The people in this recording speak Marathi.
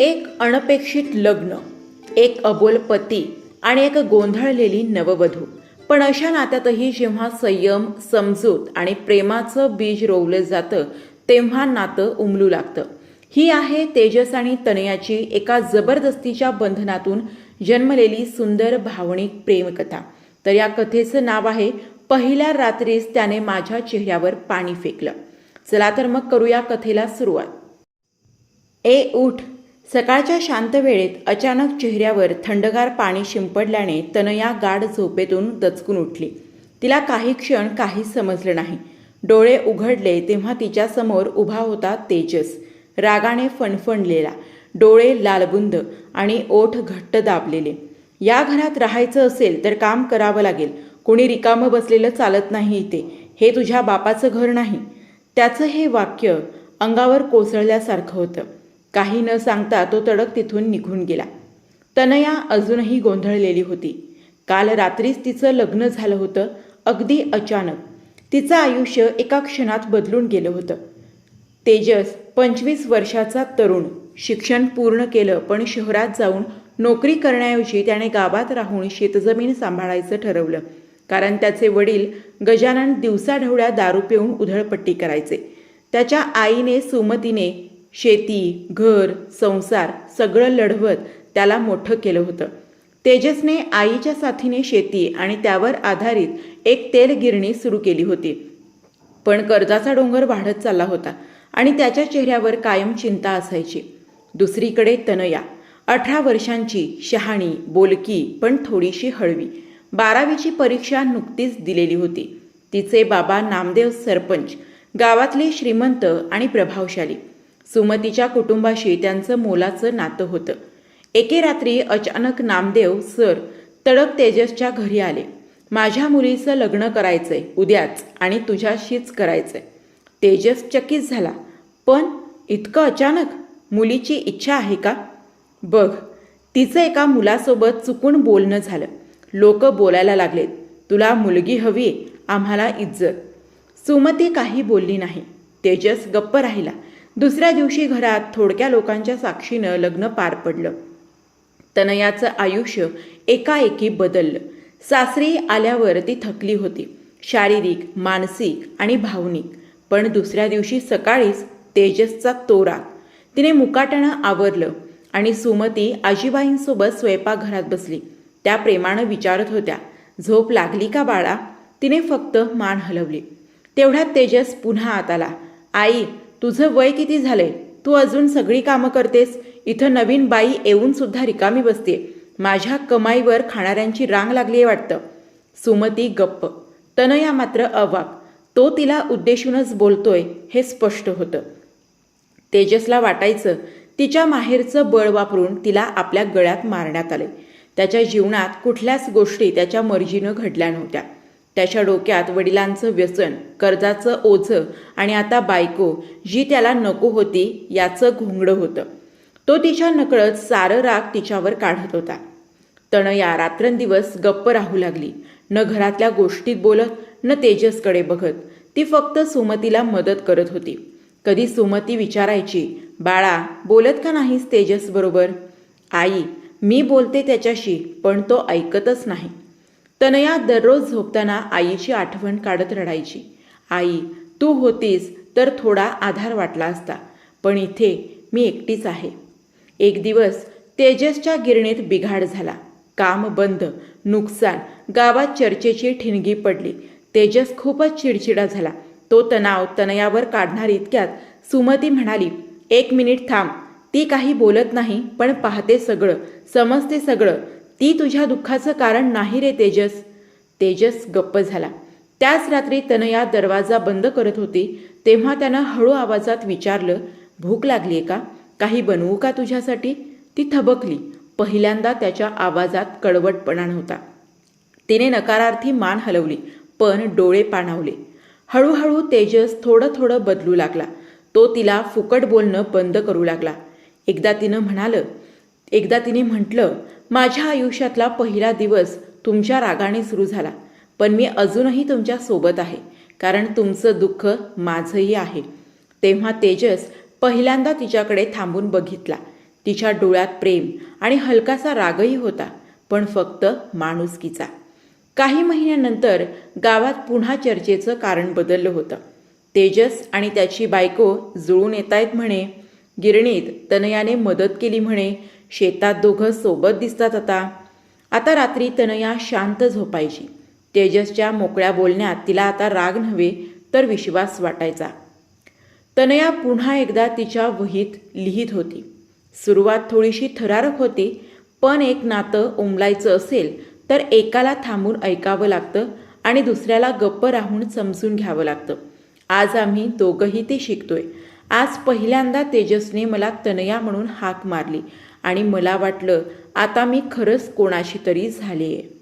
एक अनपेक्षित लग्न एक अबोल पती आणि एक गोंधळलेली नववधू. पण अशा नात्यातही जेव्हा संयम समजूत आणि प्रेमाचं बीज रोवलं जातं तेव्हा नातं उमलू लागतं. ही आहे तेजस आणि तनयाची एका जबरदस्तीच्या बंधनातून जन्मलेली सुंदर भावनिक प्रेमकथा. तर या कथेचं नाव आहे पहिल्या रात्रीस त्याने माझ्या चेहऱ्यावर पाणी फेकलं. चला तर मग करूया कथेला सुरुवात. ए उठ! सकाळच्या शांत वेळेत अचानक चेहऱ्यावर थंडगार पाणी शिंपडल्याने तनया गाढ झोपेतून दचकून उठली. तिला काही क्षण काहीच समजलं नाही. डोळे उघडले तेव्हा तिच्यासमोर उभा होता तेजस. रागाने फणफणलेला. डोळे लालबुंद आणि ओठ घट्ट दाबलेले. या घरात राहायचं असेल तर काम करावं लागेल. कोणी रिकामं बसलेलं चालत नाही इथे. हे तुझ्या बापाचं घर नाही. त्याचं हे वाक्य अंगावर कोसळल्यासारखं होतं. काही न सांगता तो तडक तिथून निघून गेला. तनया अजूनही गोंधळलेली होती. काल रात्रीच तिचं लग्न झालं होतं. अगदी अचानक तिचं आयुष्य एका क्षणात बदलून गेलं होतं. तेजस पंचवीस वर्षाचा तरुण शिक्षण पूर्ण केलं पण शहरात जाऊन नोकरी करण्याऐवजी त्याने गावात राहून शेतजमीन सांभाळायचं ठरवलं. कारण त्याचे वडील गजानन दिवसाढवळ्या दारू पिऊन उधळपट्टी करायचे. त्याच्या आईने सुमतीने शेती घर संसार सगळं लढवत त्याला मोठं केलं होतं. तेजसने आईच्या साथीने शेती आणि त्यावर आधारित एक तेल गिरणी सुरू केली होती. पण कर्जाचा डोंगर वाढत चालला होता आणि त्याच्या चेहऱ्यावर कायम चिंता असायची. दुसरीकडे तनया. अठरा वर्षांची शहाणी बोलकी पण थोडीशी हळवी. बारावीची परीक्षा नुकतीच दिलेली होती. तिचे बाबा नामदेव सरपंच गावातले श्रीमंत आणि प्रभावशाली. सुमतीच्या कुटुंबाशी त्यांचं मोलाचं नातं होतं. एके रात्री अचानक नामदेव सर तडक तेजसच्या घरी आले. माझ्या मुलीचं लग्न करायचंय उद्याच आणि तुझ्याशीच करायचंय. तेजस चकित झाला. पण इतकं अचानक? मुलीची इच्छा आहे का? बघ तिचं एका मुलासोबत चुकून बोलणं झालं. लोक बोलायला लागलेत. तुला मुलगी हवी आम्हाला इज्जत. सुमती काही बोलली नाही. तेजस गप्प राहिला. दुसऱ्या दिवशी घरात थोडक्या लोकांच्या साक्षीनं लग्न पार पडलं. तनयाचं आयुष्य एकाएकी बदललं. सासरी आल्यावर ती थकली होती. शारीरिक मानसिक आणि भावनिक. पण दुसऱ्या दिवशी सकाळीच तेजसचा तोरा. तिने मुकाटणं आवरलं आणि सुमती आजीबाईंसोबत स्वयंपाकघरात बसली. त्या प्रेमानं विचारत होत्या झोप लागली का बाळा? तिने फक्त मान हलवली. तेवढ्यात तेजस पुन्हा आत आला. आई तुझं वय किती झालंय? तू अजून सगळी कामं करतेस? इथं नवीन बाई येऊन सुद्धा रिकामी बसते माझ्या कमाईवर खाणाऱ्यांची रांग लागली आहे वाटतं. सुमती गप्प. तनया मात्र अवाक. तो तिला उद्देशूनच बोलतोय हे स्पष्ट होतं. तेजसला वाटायचं तिच्या माहेरचं बळ वापरून तिला आपल्या गळ्यात मारण्यात आले त्याच्या जीवनात कुठल्याच गोष्टी त्याच्या मर्जीनं घडल्या नव्हत्या. त्याच्या डोक्यात वडिलांचं व्यसन कर्जाचं ओझं आणि आता बायको जी त्याला नको होती याचं घोंगडं होतं. तो तिच्या नकळत सारं राग तिच्यावर काढत होता. तणया रात्रंदिवस गप्प राहू लागली. न घरातल्या गोष्टीत बोलत न तेजसकडे बघत ती फक्त सुमतीला मदत करत होती. कधी सुमती विचारायची बाळा बोलत का नाहीस तेजस बरोबर? आई मी बोलते त्याच्याशी पण तो ऐकतच नाही. तनया दररोज झोपताना आईची आठवण काढत रडायची. आई तू होतीस तर थोडा आधार वाटला असता पण इथे मी एकटीच आहे. एक दिवस तेजसच्या गिरणीत बिघाड झाला. काम बंद नुकसान गावात चर्चेची ठिणगी पडली. तेजस खूपच चिडचिडा झाला. तो तणाव तनयावर काढणार इतक्यात सुमती म्हणाली एक मिनिट थांब ती काही बोलत नाही पण पाहते सगळं समजते सगळं. ती तुझ्या दुःखाचं कारण नाही रे तेजस. तेजस गप्प झाला. त्याच रात्री तनया दरवाजा बंद करत होती तेव्हा त्यानं हळू आवाजात विचारलं भूक लागली आहे का? काही बनवू का तुझ्यासाठी? ती थबकली. पहिल्यांदा त्याच्या आवाजात कडवटपणा नव्हता. तिने नकारार्थी मान हलवली पण डोळे पाणावले. हळूहळू तेजस थोडं थोडं बदलू लागला. तो तिला फुकट बोलणं बंद करू लागला. एकदा तिनं म्हणालं एकदा तिने म्हटलं माझ्या आयुष्यातला पहिला दिवस तुमच्या रागाने सुरू झाला पण मी अजूनही तुमच्यासोबत आहे कारण तुमचं दुःख माझंही आहे. तेव्हा तेजस पहिल्यांदा तिच्याकडे थांबून बघितला. तिच्या डोळ्यात प्रेम आणि हलकासा रागही होता पण फक्त माणुसकीचा. काही महिन्यानंतर गावात पुन्हा चर्चेचं कारण बदललं होतं. तेजस आणि त्याची बायको जुळून येत आहेत म्हणे गिरणीत तनयाने मदत केली म्हणे शेतात दोघं सोबत दिसतात आता. आता रात्री तनया शांत झोपायची. तेजसच्या मोकळ्या बोलण्यात तिला आता राग नव्हे तर विश्वास वाटायचा. तनया पुन्हा एकदा तिच्या वहीत लिहित होती. सुरुवात थोडीशी थरारक होती पण एक नातं उमलायचं असेल तर एकाला थांबून ऐकावं लागतं आणि दुसऱ्याला गप्प राहून समजून घ्यावं लागतं. आज आम्ही दोघंही ते शिकतोय. आज पहिल्यांदा तेजसने मला तनया म्हणून हाक मारली. आणि मला वाटलं आता मी खरंच कोणाशी तरी झाली आहे